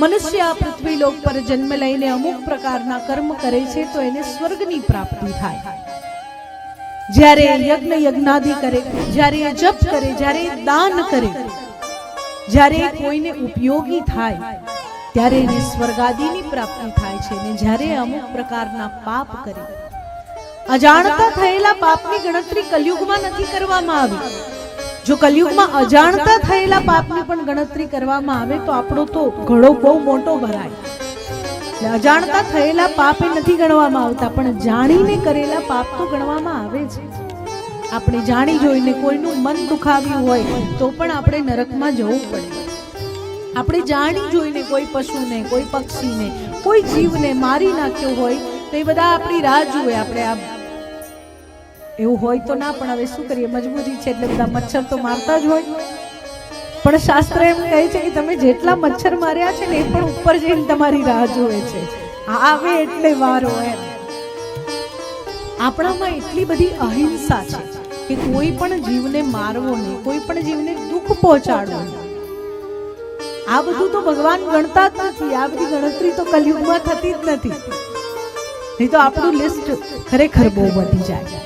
મનુષ્ય આ પૃથ્વી લોક પર જન્મ લઈને અમુક પ્રકારના કર્મ કરે છે તો એને સ્વર્ગની પ્રાપ્તિ થાય. જ્યારે યજ્ઞ યજ્ઞાદિ કરે, જ્યારે જપ કરે, જ્યારે દાન કરે, જ્યારે કોઈને ઉપયોગી થાય, ત્યારે એને સ્વર્ગાદિની પ્રાપ્તિ થાય છે ને જ્યારે અમુક પ્રકારના પાપ કરે. અજાણતા થયેલા પાપની ગણતરી કલયુગમાં નથી કરવામાં આવી. જો કલયુગમાં અજાણતા થયેલા પાપની પણ ગણતરી કરવામાં આવે તો આપણો તો ઘડો બહુ મોટો ભરાય. અજાણતા થયેલા પાપ એ નથી ગણવામાં આવતા, પણ જાણીને કરેલા પાપ તો ગણવામાં આવે છે આપણે જાણી જોઈને કોઈનું મન દુખાવ્યું હોય તો પણ આપણે નરકમાં જવું પડે. આપણે જાણી જોઈને કોઈ પશુને, કોઈ પક્ષીને, કોઈ જીવને મારી નાખ્યો હોય તો એ બધા આપણી રાહ જુએ, આપણે આ એવું હોય તો ના, પણ હવે શું કરીએ? મજબૂરી છે એટલે બધા મચ્છર તો મારતા જ હોય. પણ શાસ્ત્ર એમ કહે છે કે તમે જેટલા મચ્છર માર્યા છે ને એ પણ ઉપર જઈને તમારી રાહ જોવે છે. આવે એટલે વારો એમ. આપણામાં એટલી બધી અહિંસા છે કે કોઈ પણ જીવને મારવો નહીં, કોઈ પણ જીવને દુઃખ પહોંચાડવો આ બધું તો ભગવાન ગણતા જ નથી. આ બધી ગણતરી તો કલયુગમાં થતી જ નથી. નહીં તો આપણું લિસ્ટ ખરેખર બહુ વધી જાય.